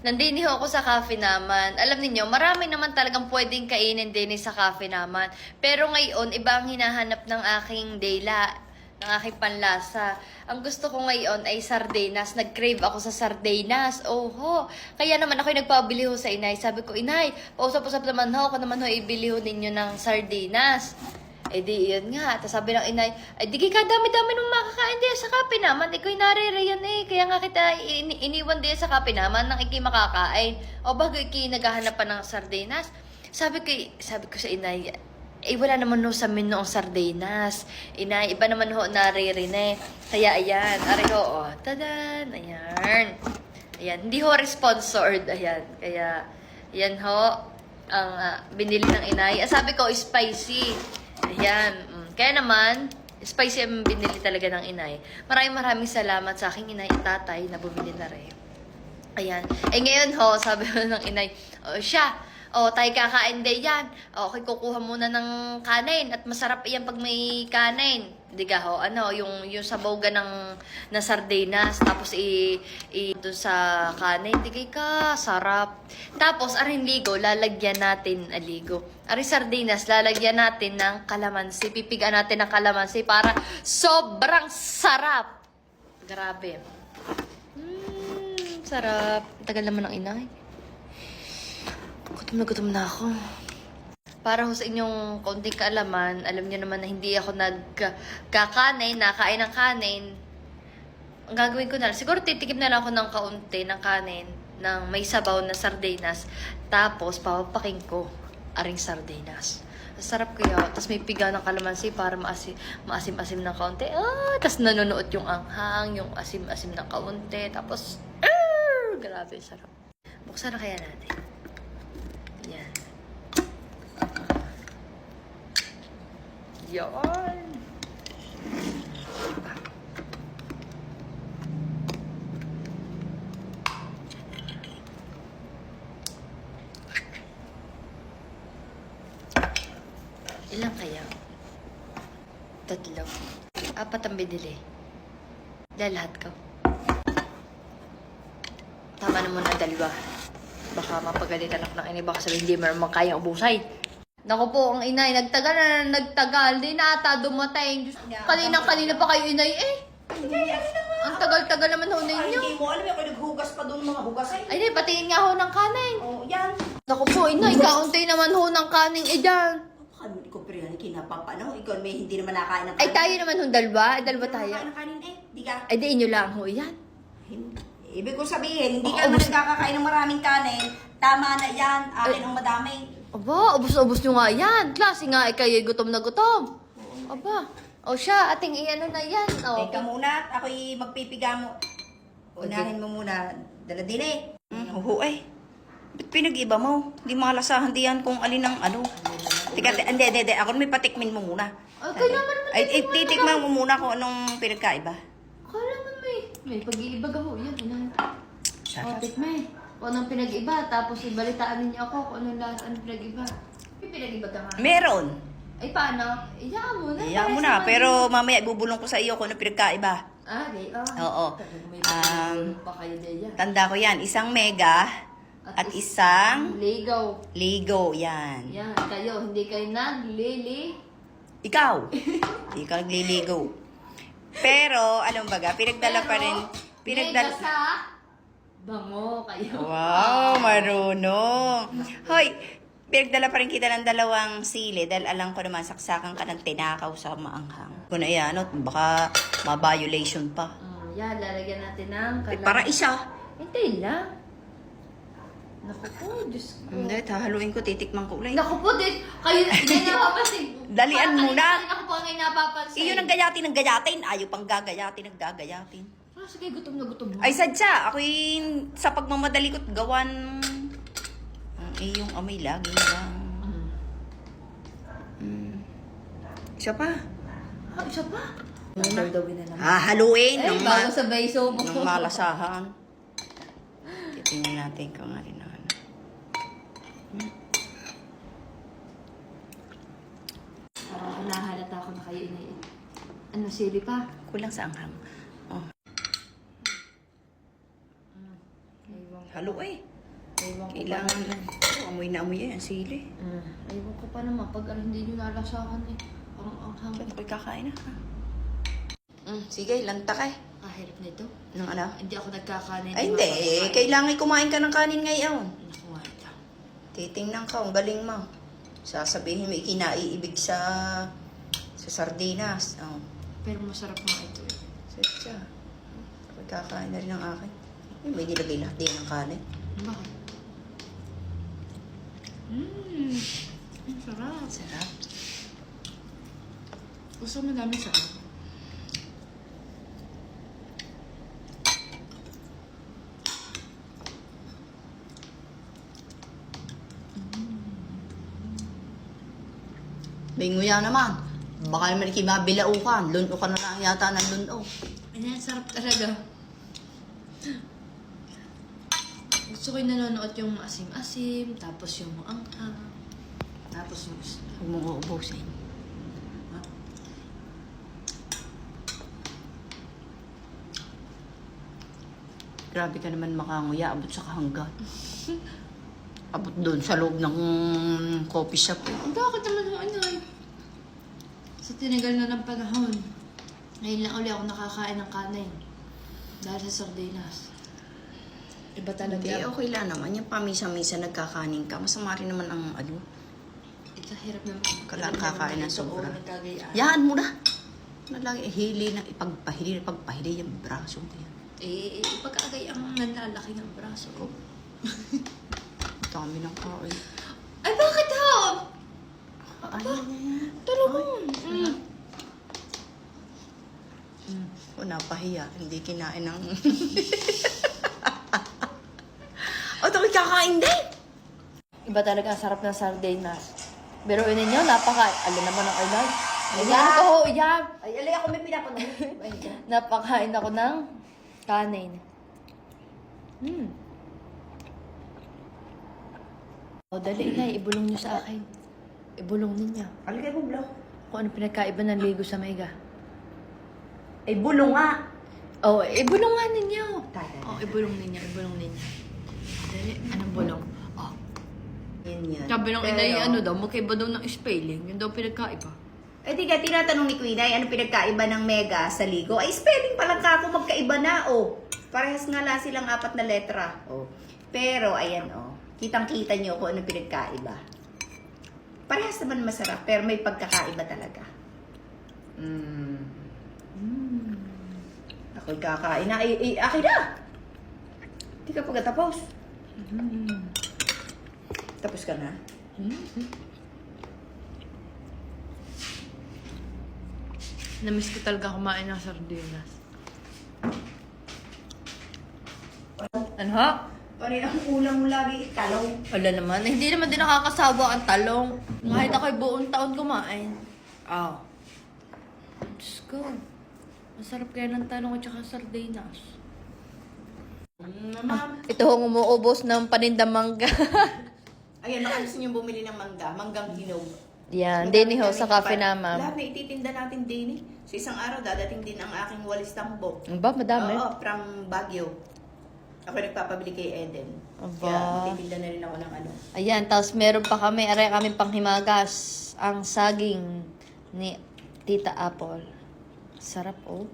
Nandini ho ako sa cafe naman. Alam niyo, marami naman talagang pwedeng kainin din sa cafe naman. Pero ngayon, iba ang hinahanap ng aking dayla, ng aking panlasa. Ang gusto ko ngayon ay sardinas. Nag-crave ako sa sardinas. Oho. Kaya naman ako nagpabili ho sa inay. Sabi ko, inay, pausap-usap naman ho. Ako naman ho, ibili ho ninyo ng sardinas. Eh di, yun nga. Tapos sabi ng inay, ay di ka dami-dami nung makakain din sa kape naman. Ikaw naririyan eh. Kaya nga kita ini- iniwan din sa kape naman nang iki makakain. O bago iki naghahanap pa ng sardinas. Sabi ko, sabi ko sa inay, eh wala naman ho sa menu ang sardinas. Inay, iba naman ho naririyan eh. Kaya ayan, ari ho, oh, tadan, ayan. Ayan, hindi ho sponsored, ayan. Kaya, yan ho, ang ah, binili ng inay. Ah, sabi ko, spicy. Ayan. Mm. Kaya naman, spicy ang binili talaga ng inay. Maraming maraming salamat sa aking inay at tatay na bumili na rin. Ayan. Eh ngayon ho, sabi ng inay, oh, siya, oh, tayo kakain din yan. Oh, okay, kukuha muna ng kanin at masarap yan pag may kanin. Di ka ho, ano, yung, yung sabaw ka ng, na sardinas, tapos i, i dun sa kanin, di ka, sarap. Tapos, aring ligo, lalagyan natin, aligo. Aring sardinas, lalagyan natin ng kalamansi. Pipigaan natin ng kalamansi para sobrang sarap. Grabe. Mm, sarap. Tagal naman ng inay. Gutom na gutom na ako. Para ho sa inyong kaunting kaalaman, alam niyo naman na hindi ako nagkakanin, nakain ng kanin. Ang gagawin ko na lang, siguro titikim na lang ako ng kaunti ng kanin ng may sabaw na sardinas. Tapos, papapaking ko aring sardinas. Sarap kaya. Tapos may piga ng kalamansi para maasim, maasim-asim ng kaunti. Ah, tapos nanonood yung anghang, yung asim-asim ng kaunti. Tapos, ah, grabe, sarap. Buksan na kaya natin. Yan. Yan. Diba? Ilang kaya? Tatlo. Apat ang binili. Dahil lahat ko. Tama na dalawa. Baka mapagalitan ako ng inay. Baka sabihin, hindi mo naman kayang ubusay. Naku po, ang inay, nagtagal na nagtagal. Di na ata dumating. Diyos, Kanina-kanina pa kayo inay eh. Ang tagal-tagal naman ho Ay, ninyo. hindi mo alam, ako naghugas pa doon mga hugas ay. Ay, di, patingin nga ho ng kanin. Oh, yan. Naku po, inay, kaunti naman ho ng kanin eh dyan. Ano, ikaw pero yan, kinapapano. Ikaw may hindi naman nakain ng Ay, tayo naman ho dalawa. Ay, dalawa Hindi tayo. nakain ng kanin eh. Di ka. Ay, di inyo lang ho yan. Hindi. Ibig ko sabihin, hindi Oo, ka naman nagkakakain ng maraming kanin. Tama na yan. Akin Ay. ang madami. Aba, ubos-ubos nyo nga yan. Klase nga, eh, kayo gutom na gutom. Aba, o siya, ating iano na yan. O, Teka muna, ako'y magpipiga mo. Unahin mo muna. Dala din eh. Hmm, huhu eh. Ba't pinag-iba mo? Hindi makalasahan diyan kung alin ang ano. Teka, te- hindi, hindi, hindi. Ako may patikmin mo muna. Ay, kaya naman naman Ay, eh, titikman mo muna kung anong pinagkaiba. Kala mo may, may pag-iiba ka ho. Yan, unahin. O, Sarap. tikmay. Kung anong pinag-iba, tapos ibalitaan ninyo ako kung anong lahat, anong pinag-iba. May pinag-iba ka nga. Meron. Ay, paano? Iyakan mo na. Iyak mo na, pero yun. mamaya ibubulong ko sa iyo kung ano pinagkaiba. Ah, di. Ah. Oo. May Um, pa kayo dyan. Tanda ko yan, isang mega at is- isang Ligaw. ligo. Yan. Yan, kayo, hindi kayo naglili. Ikaw. Hindi ka nagliligo. Pero, alam baga, pinagdala pa rin. Pinagdala... Mega sa bango kayo. Wow, marunong. Hoy, pinagdala pa rin kita ng dalawang sili dahil alam ko naman saksakan ka ng tinakaw sa maanghang. Kung na yan, ano, baka ma-violation pa. Oh, yan, lalagyan natin ng Eh, kalam. para isa. Hintay lang. Naku po, Diyos ko. Hindi, hahaluin ko, titikman ko ulit. Naku po, Diyos. Kayo, hindi napapansin. Dalian muna. Naku po, ngayon napapansin. Iyon ang gayatin ng gayatin. Ayaw pang gagayatin ng gagayatin. Ah, sige, gutom na gutom na. Ay, sadya. Ako'y sa pagmamadali ko't gawan ang iyong amoy lagi lang. Mm. Mm. Isa pa. Ah, isa pa. Daldawin na naman. Hahaluin Eh, ng, bago ma- sabay subo. ng malasahan. Titingnan natin kung ano na ano. Parang hinahalata ko na kayo ini. Ano, sili pa? Kulang sa anghang. Oh. Ewan ko. Halo eh. Ewan ko Kailangan pa lang. Oh, amoy na amoy yan, sili. Mm. Ewan ko pa naman. Pag ano, hindi nyo nalasahan eh. Ang ang hang. Saan ako'y kakain na ha? Mm, sige, lanta ka eh. Kahirap nito. Nung ano? Hindi ako nagkakanin. Ay, hindi. Kailangan kumain ka ng kanin ngayon. Naku nga ito. Titingnan ka, ang galing mo. Sasabihin mo, ikinaiibig sa sa sardinas. Oh. Pero masarap nga ito eh. Ako'y kakain na rin ang akin. Ay, may nilagay lahat din ng kanin. Bakit? Mmm. Ang sarap. Sarap. Gusto mo dami sarap. Binguya naman. Baka naman ikimabilaukan. Luno ka na lang yata ng luno. Ayan, sarap talaga. Gusto ko yung nanonood yung asim-asim, tapos yung anghang, tapos yung isda. Huwag mong uubusin. Grabe ka naman makanguya, abot sa kahanggan. abot doon sa loob ng coffee shop. eh. Ang bakit naman ano eh? Sa tinagal na ng panahon, ngayon lang ulit ako nakakain ng kanin. Dahil sa sardinas. Iba talaga. Hindi, okay lang naman. Yung pamisa-misa nagkakanin ka. Masama rin naman ang ano. Ito hirap naman. Kala- kakain ng sobra. Yan mo na. Nalagi, hili na ipagpahili, ipagpahili yung braso mo yan. Eh, eh, pagkagay ang nanlalaki ng braso ko. Dami ng kain. Ay, bakit ho? Ay, Talagang. Mm. Mm. O, napahiya. Hindi kinain ng... kakain din. Iba talaga ang sarap ng sardinas. Pero yun ninyo, napaka... Alam naman ang ilan. Ayan Ayan. ko ho, yan. Ay, alay ako may pinapanood. Napakain ako ng kanin. Hmm. O, dali na. Ibulong nyo sa akin. Ibulong ninyo. Aligay mo, bro. Kung ano pinagkaiba ng ligo sa maiga. Ay, bulong nga. O, ibulong nga ninyo. Tada. O, ibulong ninyo. Ibulong ninyo. Dali. Anong bulong? O. Yan yan. Sabi ng Pero- inay, ano daw, magkaiba daw ng spelling. Yun daw pinagkaiba. Eh di ka, tinatanong ni Queen ay ano pinagkaiba ng mega sa ligo? Ay, spelling pa lang ka ako magkaiba na, oh. Parehas nga lang silang apat na letra, oh. Pero, ayan, oh. Kitang-kita niyo kung ano pinagkaiba. Parehas naman masarap, pero may pagkakaiba talaga. Mm. Mm. Ako'y kakain na. Ay, ay, akin na! Hindi ka pagkatapos. Mm. Tapos ka na? Namiss ko talaga kumain ng sardinas. Ano ha? Parin ang ulam mo lagi, talong. Wala naman. Hindi naman din nakakasawa ang talong. Kahit ako'y buong taon kumain. Ah. Diyos ko. Masarap kaya ng talong at saka sardinas. Mama, Ito hong umuubos ng panindang mangga. ayan, baka gusto niyo bumili ng mangga, manggang hinog. Yan, dini ho, sa cafe pa- naman. Lahat na ititinda natin eh. Sa isang araw, dadating din ang aking walis tambok. Ang ba, madami? Oo, from Baguio. Ako nagpapabili kay Eden. Aba. Kaya titinda na rin ako ng ano. Ayan, tapos meron pa kami, aray kami panghimagas. Ang saging ni Tita Apple. Sarap oh.